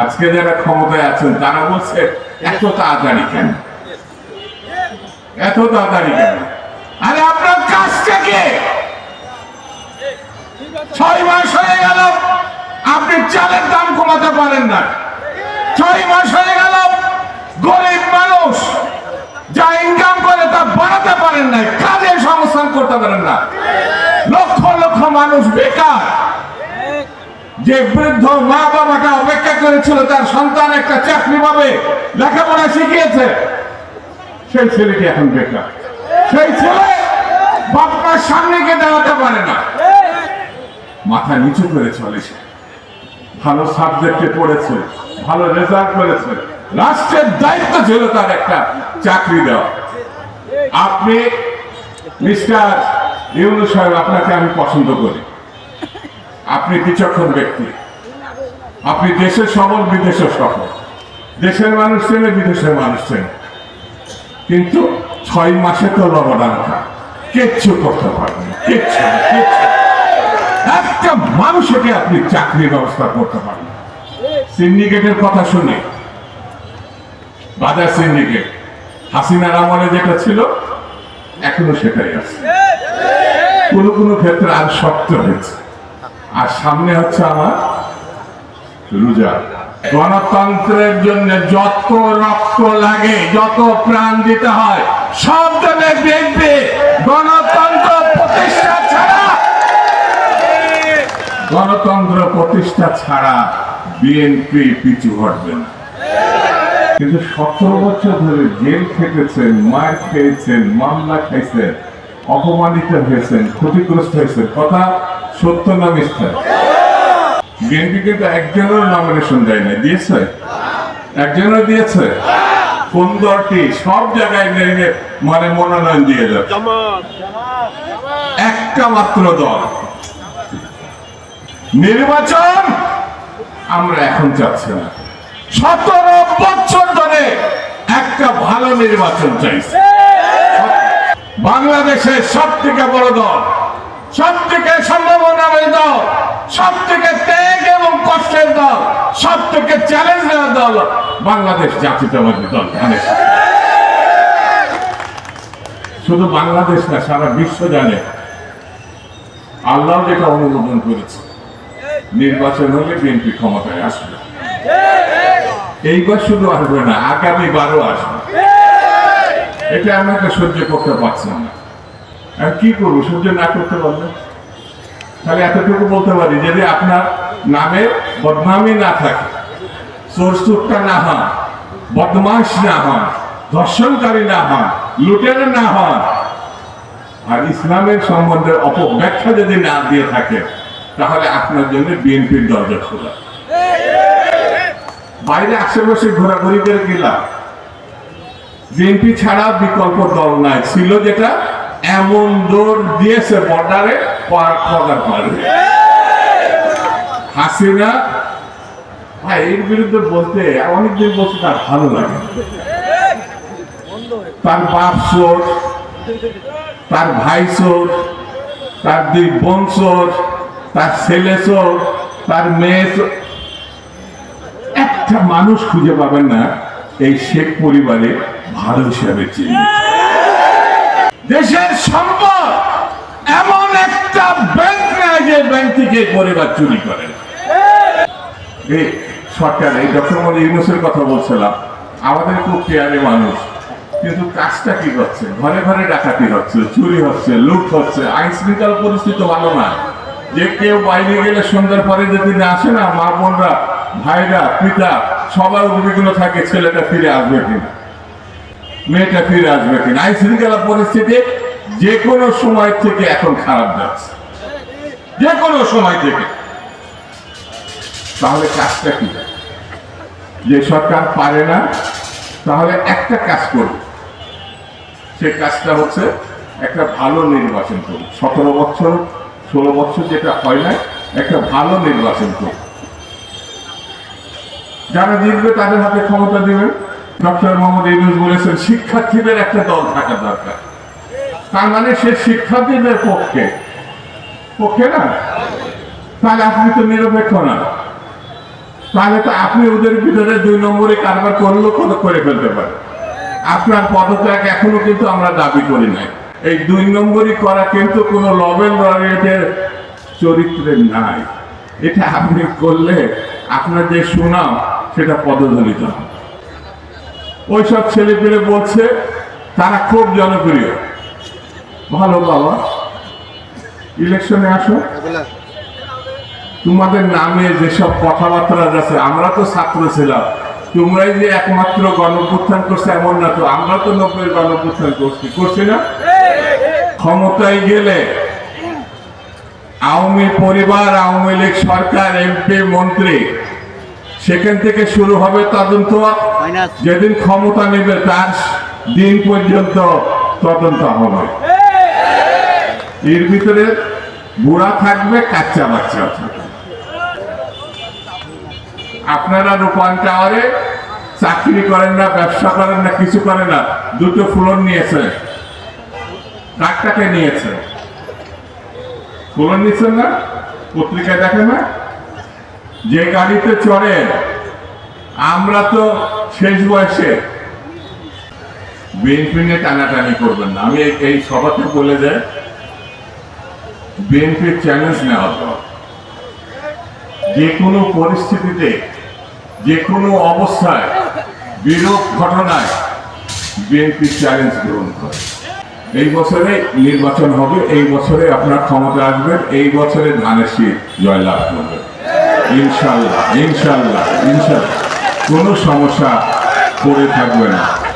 আজকে যারা ক্ষমতায় আছেন, তারা বলছে, এত তাড়াতাড়ি কেন? এত তাড়াতাড়ি কেন? আরে আপনার কাজটা কে? ছয় মাস হয়ে গেল, আপনি চালের দাম কমাতে পারেন না। ছয় মাস হয়ে গেল, গরিব মানুষ যা ইনকাম করে তা বাড়াতে পারেন না কাজের সংস্থান করতে পারেন না। লক্ষ লক্ষ মানুষ বেকার। যে বৃদ্ধ মা বাবাটা অপেক্ষা করেছিল, তার সন্তান একটা চাকরি পাবে, লেখাপড়া শিখিয়েছে। সেই ছেলেটি এখন বেকার। সেই ছেলে বাপমার সামনে গিয়ে দাঁড়াতে পারে না। মাথা নিচু করে চলেছে ভালো সাবজেক্টে পড়েছে, ভালো রেজাল্ট করেছে। রাষ্ট্রের দায়িত্ব ছিল তার একটা চাকরি দেওয়া। আপনি মিস্টার ইউনু সাহেব, আপনাকে আমি পছন্দ করি। আপনি বিচক্ষণ ব্যক্তি। আপনি দেশের সবল বিদেশের সফল। দেশের মানুষ চেনে, বিদেশের মানুষ চেনে। কিন্তু ছয় মাসে তো লবডাঙ্কা কিচ্ছু করতে পারবেন কিচ্ছু কিচ্ছু একটা মানুষকে আপনি চাকরির ব্যবস্থা করতে পারেন সিন্ডিকেটের কথা শুনে, বাজার সিন্ডিকেট, হাসিনার আমলে যেটা ছিল, এখনও সেটাই আছে। কোনো কোনো ক্ষেত্রে আর শক্ত হয়েছে। আর সামনে হচ্ছে আমার রোজা। গণতন্ত্রের জন্য যত রক্ত লাগে, যত প্রাণ দিতে হয়, সব জনে দেখবে। গণতন্ত্র প্রতিষ্ঠা ছাড়া গণতন্ত্র প্রতিষ্ঠা ছাড়া বিএনপি পিছু হটবে না। কিন্তু সতেরো বছর ধরে জেল খেটেছেন, মার খেয়েছেন, মামলা খাইছেন অপমানিত হয়েছেন ক্ষতিগ্রস্ত হয়েছেন। কথা সত্য না মিথ্যা? বিএনপি কিন্তু একজনের নমিনেশন দেয় না দিয়েছে? একজনও দিয়েছে? সব জায়গায় মানে মনোনয়ন দিয়ে একটা মাত্র দল। নির্বাচন আমরা এখন চাচ্ছি না। সতেরো বছর ধরে একটা ভালো নির্বাচন চাইছে। বাংলাদেশের সব থেকে বড় দল সব থেকে সম্ভাবনাময় দল সব থেকে ত্যাগ এবং কষ্টের দল সব থেকে চ্যালেঞ্জ নেওয়ার দল বাংলাদেশ জাতীয়তাবাদী দল শুধু বাংলাদেশ না, সারা বিশ্ব জানে। আল্লাহ যেটা অনুমোদন করেছে। নির্বাচন হলে বিএনপি ক্ষমতায় আসবে। এইবার শুধু আসবে না আগামী বারো আসবে। এটা আমি সহ্য করতে পারছিলাম না। আমি কি করব? সহ্য না করতে পারলে? তাহলে এতটুকু বলতে পারি যদি আপনার নামে বদনামি না থাকে চোরসুটটা না হন বদমাস না হন ধর্ষণকারী না হন লুটেরা না হন আর ইসলামের সম্বন্ধে অপব্যাখ্যা যদি না দিয়ে থাকে, তাহলে আপনার জন্য বিএনপির দরজা খোলা। বাইরে আশেপাশে ঘোরাঘুরি করে গেলাম বিএনপি ছাড়া বিকল্প দল নাই। ছিল যেটা, এমন দৌড় দিয়েছে বর্ডারে করার পারে। হাসিনা, ভাই, এর বিরুদ্ধে বলতে অনেকদিন বলতে তার ভালো লাগে। তার বাপ চোর, তার ভাই চোর, তার দুই বোন চোর, তার ছেলে চোর, তার মেয়ে একটা মানুষ খুঁজে পাবেন না, এই শেখ পরিবারে ভালো হিসাবে চিনি। দেশের সম্পদ এমন একটা ব্যাংক নাই যে ব্যাংক থেকে পরিবার চুরি করে। সরকার, এই ডক্টর ইউনুসের কথা বলছিলাম। আমাদের খুব কেয়ারে মানুষ। কিন্তু কাজটা কি হচ্ছে? ঘরে ঘরে ডাকাতি হচ্ছে, চুরি হচ্ছে, লুট হচ্ছে। আইন শৃঙ্খলা পরিস্থিতি ভালো না। যে কেউ বাইরে গেলে সন্ধ্যার পরে যদি না আসে না, মা বোনরা, ভাইরা, পিতা, সবার উদ্বিগ্ন থাকে, ছেলেটা ফিরে আসবে কিনা। মেয়েটা ফিরে আসবে কিনা? আইন শৃঙ্খলা পরিস্থিতি যে কোনো সময় থেকে এখন খারাপ যাচ্ছে। যে কোনো সময় থেকে। তাহলে কাজটা কি? যে সরকার পারে না, তাহলে একটা কাজ করবে সে কাজটা হচ্ছে একটা ভালো নির্বাচন করুন। সতেরো বছর, ষোলো বছর যেটা হয় না, একটা ভালো নির্বাচন করুন। যারা জিতবে তাদের হাতে ক্ষমতা দিবেন। ডক্টর মোহাম্মদ ইউনুস বলেছেন, শিক্ষার্থীদের একটা দল থাকা দরকার। তার মানে সে শিক্ষার্থীদের পক্ষে। পক্ষে না? তাহলে আপনি তো নিরপেক্ষ না। তাহলে তো আপনি ওদের ভিতরে দুই নম্বরে কারবার করলেও কত করে ফেলতে পারেন। আপনার পদত্যাগ এখনও কিন্তু আমরা দাবি করি নাই। এই দুই নম্বরই করা কিন্তু কোনো লবেল লরিয়েটের চরিত্রে নাই। এটা আপনি করলে আপনার যে সুনাম, সেটা পদদলিত হবে। ওইসব ছেলে পেলে বলছে, তারা খুব জনপ্রিয়। ভালো বাবা। ইলেকশনে আসো। তোমাদের নামে যেসব কথাবার্তা আছে, আমরা তো ছাত্র ছিলাম। তোমরাই যে একমাত্র গণপুত্থান করছে, এমন না তো। আমরা তো নব্বই গণপুত্থান করছি। করছি না? ক্ষমতায় গেলে আওয়ামী পরিবার, আওয়ামী লীগ সরকার, এমপি, মন্ত্রী সেখান থেকে শুরু হবে তদন্ত। যেদিন ক্ষমতা নেবে তার দিন পর্যন্ত তদন্ত হবে। এর ভিতরে বুড়া থাকবে কাচ্চা বাচ্চা থাকবে। আপনারা রূপান টাওয়ারে চাকরি করেন না ব্যবসা করেন না কিছু করেন না দুটো ফ্লোর নিয়েছে। কাকটাকে নিয়েছে। ফুলন নিচ্ছেন না? পত্রিকায় দেখেন না? যে গাড়িতে চড়েন আমরা তো শেষ বয়সে। বিএনপি নিয়ে টানাটানি করবেন না। আমি এই- সভাতে বলে যাই বিএনপির চ্যালেঞ্জ নেওয়া দরকার যে কোনো পরিস্থিতিতে যে কোনো অবস্থায়, বিরূপ ঘটনায় বিএনপি চ্যালেঞ্জ গ্রহণ করে। এই বছরে নির্বাচন হবে, এই বছরে আপনার ক্ষমতা আসবেন এই বছরে ধানের শীত জয়লাভ করবে। ইনশাল্লাহ ইনশাল্লাহ ইনশাল্লাহ। কোনো সমস্যা পড়ে থাকবে না।